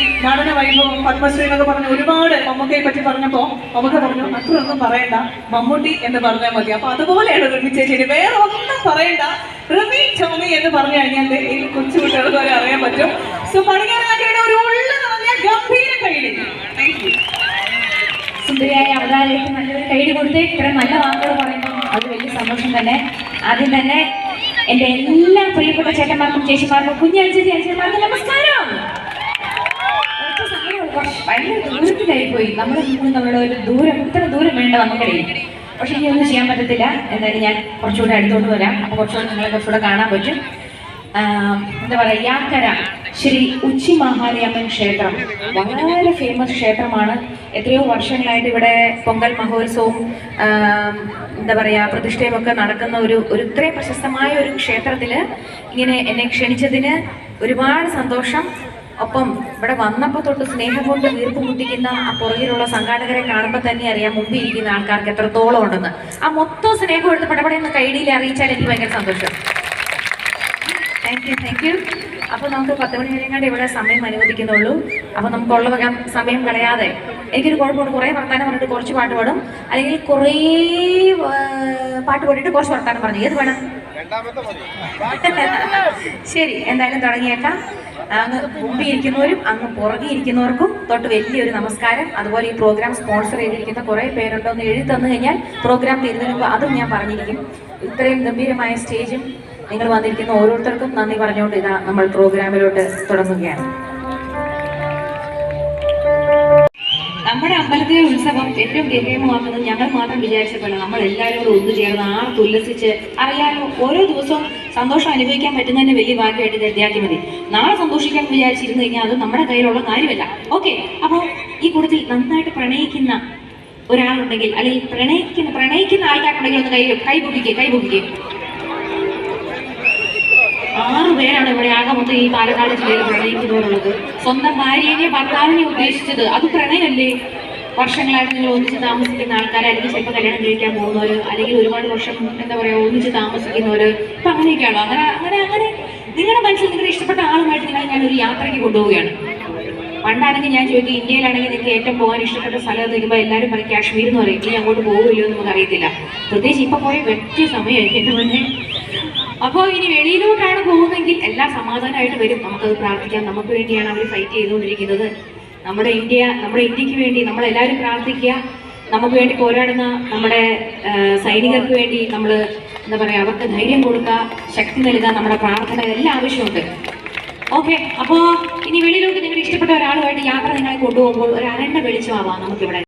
ഈ നടന വൈഭവം പത്മശ്രീ എന്നൊക്കെ പറഞ്ഞ ഒരുപാട് മമ്മൂക്കയെ പറ്റി പറഞ്ഞപ്പോ മമ്മൂക്ക പറഞ്ഞു അത്രയൊന്നും പറയണ്ട. മമ്മൂട്ടി എന്ന് പറഞ്ഞാൽ മതി. അപ്പൊ അതുപോലെയാണ് റിമി ചേച്ചി വേറെ ഒന്നും പറയണ്ട. റിമി ചോമി എന്ന് പറഞ്ഞു കഴിഞ്ഞാൽ ഈ കൊച്ചു കുട്ടികൾക്ക് വരെ അറിയാൻ പറ്റും. സോ പണിക്കാരാജയുടെ ഒരു ഉള്ള നിറഞ്ഞ ഗംഭീര കൈയിടി സുന്ദരിയായ അവതാരകൾക്ക് നല്ലൊരു കൈഡി കൊടുത്ത് ഇത്ര നല്ല വാക്കുകൾ പറയുമ്പോൾ അത് വലിയ സന്തോഷം തന്നെ. ആദ്യം തന്നെ എന്റെ എല്ലാ പ്രിയപ്പെട്ട ചേട്ടന്മാർക്കും ചേച്ചിമാർക്കും കുഞ്ഞാഴ്ച അനുസരിമാർക്കും നമസ്കാരം. ഭയങ്കര ദൂരത്തിലായി പോയി നമ്മുടെ ഒരു ദൂരം ഇത്ര ദൂരം വേണ്ട നമുക്കിടയിൽ. പക്ഷെ ഇനി ഒന്നും ചെയ്യാൻ പറ്റത്തില്ല. എന്തായാലും ഞാൻ കുറച്ചുകൂടെ അടുത്തോട്ട് വരാം. അപ്പോൾ കുറച്ചുകൂടെ നിങ്ങളെ കുറച്ചുകൂടെ കാണാൻ പറ്റും. എന്താ പറയുക യാക്കര ശ്രീ ഉച്ചി മഹാലിയമ്മൻ ക്ഷേത്രം. വളരെ ഫേമസ് ക്ഷേത്രമാണ്. എത്രയോ വർഷങ്ങളായിട്ട് ഇവിടെ പൊങ്കൽ മഹോത്സവവും എന്താ പറയുക പ്രതിഷ്ഠയും ഒക്കെ നടക്കുന്ന ഒരു ഒരു ഇത്രയും പ്രശസ്തമായ ഒരു ക്ഷേത്രത്തിൽ ഇങ്ങനെ എന്നെ ക്ഷണിച്ചതിന് ഒരുപാട് സന്തോഷം. ഒപ്പം ഇവിടെ വന്നപ്പോൾ തൊട്ട് സ്നേഹം കൊണ്ട് വീർപ്പ് മുട്ടിക്കുന്ന ആ പുറകിലുള്ള സംഘാടകരെ കാണുമ്പോൾ തന്നെ അറിയാം മുമ്പിൽ ഇരിക്കുന്ന ആൾക്കാർക്ക് എത്രത്തോളം ഉണ്ടെന്ന്. ആ മൊത്തം സ്നേഹം എടുത്ത് പടപടയെന്ന് കൈഡിയിൽ അറിയിച്ചാൽ എനിക്ക് ഭയങ്കര സന്തോഷം. താങ്ക് യു താങ്ക് യു അപ്പോൾ നമുക്ക് പത്ത് മണി കഴിഞ്ഞാൽ ഇവിടെ സമയം അനുവദിക്കുന്നുള്ളൂ. അപ്പോൾ നമുക്കുള്ള സമയം കളയാതെ. എനിക്കൊരു കുഴപ്പമുണ്ട്. കുറേ വർത്താനം പറഞ്ഞിട്ട് കുറച്ച് പാട്ട് പാടും. അല്ലെങ്കിൽ കുറേ പാട്ട് പാടിയിട്ട് കുറച്ച് വർത്താനം പറഞ്ഞു. ഏത് വേണം ശരി എന്തായാലും തുടങ്ങിയേക്കാം. അങ്ങ് മുമ്പിൽ ഇരിക്കുന്നവരും അങ്ങ് പുറകെ ഇരിക്കുന്നവർക്കും തൊട്ട് വലിയൊരു നമസ്കാരം. അതുപോലെ ഈ പ്രോഗ്രാം സ്പോൺസർ ചെയ്തിരിക്കുന്ന കുറേ പേരുണ്ടോ എന്ന് എഴുതി തന്നു കഴിഞ്ഞാൽ പ്രോഗ്രാം തീരുന്നതിന് അതും ഞാൻ പറഞ്ഞിരിക്കും. ഇത്രയും ഗംഭീരമായ സ്റ്റേജും നിങ്ങൾ വന്നിരിക്കുന്ന ഓരോരുത്തർക്കും നന്ദി പറഞ്ഞുകൊണ്ട് ഇതാ നമ്മൾ പ്രോഗ്രാമിലോട്ട് തുടങ്ങുകയാണ്. നമ്മുടെ അമ്പലത്തിലെ ഉത്സവം ഏറ്റവും ഗംഭീരമാക്കുന്നത് ഞങ്ങൾ മാത്രം വിചാരിച്ചപ്പോൾ നമ്മൾ എല്ലാവരും കൂടെ ഒന്നു ചേർന്ന് തുല്ലസിച്ച് ഉല്ലസിച്ച് അറിയാലോ ഓരോ ദിവസവും സന്തോഷം അനുഭവിക്കാൻ പറ്റുന്നതിന് വലിയ ഭാഗ്യമായിട്ട് കരുതിയാക്കി മതി. നാളെ സന്തോഷിക്കാൻ വിചാരിച്ചിരുന്നു കഴിഞ്ഞാൽ അത് നമ്മുടെ കയ്യിലുള്ള കാര്യമല്ല. ഓക്കെ അപ്പോൾ ഈ കൂട്ടത്തിൽ നന്നായിട്ട് പ്രണയിക്കുന്ന ഒരാളുണ്ടെങ്കിൽ അല്ലെങ്കിൽ പ്രണയിക്കുന്ന പ്രണയിക്കുന്ന ആൾക്കാരുണ്ടെങ്കിൽ ഒന്ന് കൈ കൈ പൊക്കിക്കേ കൈ പൊക്കിക്കേ. ആറ് പേരാണ് ഇവിടെ ആകെ മൊത്തം ഈ പാലക്കാട് ജില്ലയിൽ പ്രണയിക്കുന്നവരുള്ളത് സ്വന്തം ഭാര്യയെ ഭർത്താവിനെ ഉദ്ദേശിച്ചത് അത് പ്രണയമല്ലേ? വർഷങ്ങളായിട്ട് നിങ്ങൾ ഒന്നിച്ച് താമസിക്കുന്ന ആൾക്കാരായിരിക്കും ചിലപ്പോൾ കല്യാണം കഴിക്കാൻ പോകുന്നവർ അല്ലെങ്കിൽ ഒരുപാട് വർഷം എന്താ പറയുക ഒന്നിച്ച് താമസിക്കുന്നവർ ഇപ്പം അങ്ങനെയൊക്കെയാണോ? അങ്ങനെ അങ്ങനെ അങ്ങനെ. നിങ്ങളുടെ മനസ്സിൽ നിങ്ങളുടെ ഇഷ്ടപ്പെട്ട ആളുമായിട്ട് നിങ്ങൾ ഞാൻ ഒരു യാത്രയ്ക്ക് കൊണ്ടുപോവുകയാണ്. പണ്ടാണെങ്കിൽ ഞാൻ ചോദിക്കും ഇന്ത്യയിലാണെങ്കിൽ നിങ്ങൾക്ക് ഏറ്റവും പോകാൻ ഇഷ്ടപ്പെട്ട സ്ഥലം എന്ന് എല്ലാവരും പറയും കാശ്മീർ എന്ന് പറയും. ഇനി അങ്ങോട്ട് പോകുമല്ലോ എന്ന് നമുക്ക് അറിയത്തില്ല. പ്രത്യേകിച്ച് ഇപ്പോൾ പോയ വ്യക്തി സമയമായിരിക്കും. എന്റെ മുന്നേ അപ്പോൾ ഇനി വെളിയിലോട്ടാണ് പോകുന്നതെങ്കിൽ എല്ലാം സമാധാനമായിട്ട് വരും. നമുക്കത് പ്രാർത്ഥിക്കാം. നമുക്ക് വേണ്ടിയാണ് അവർ ഫൈറ്റ് ചെയ്തുകൊണ്ടിരിക്കുന്നത്. നമ്മുടെ ഇന്ത്യ നമ്മുടെ ഇന്ത്യയ്ക്ക് വേണ്ടി നമ്മളെല്ലാവരും പ്രാർത്ഥിക്കുക. നമുക്ക് വേണ്ടി പോരാടുന്ന നമ്മുടെ സൈനികർക്ക് വേണ്ടി നമ്മൾ എന്താ പറയുക അവർക്ക് ധൈര്യം കൊടുക്കുക ശക്തി നൽകുക നമ്മുടെ പ്രാർത്ഥന എല്ലാം ആവശ്യമുണ്ട്. ഓക്കെ അപ്പോൾ ഇനി വെളിയിലോട്ട് നിങ്ങളുടെ ഇഷ്ടപ്പെട്ട ഒരാളുമായിട്ട് യാത്ര നിങ്ങളെ കൊണ്ടുപോകുമ്പോൾ ഒരു അരണ്ട വെളിച്ചമാവാം നമുക്കിവിടെ.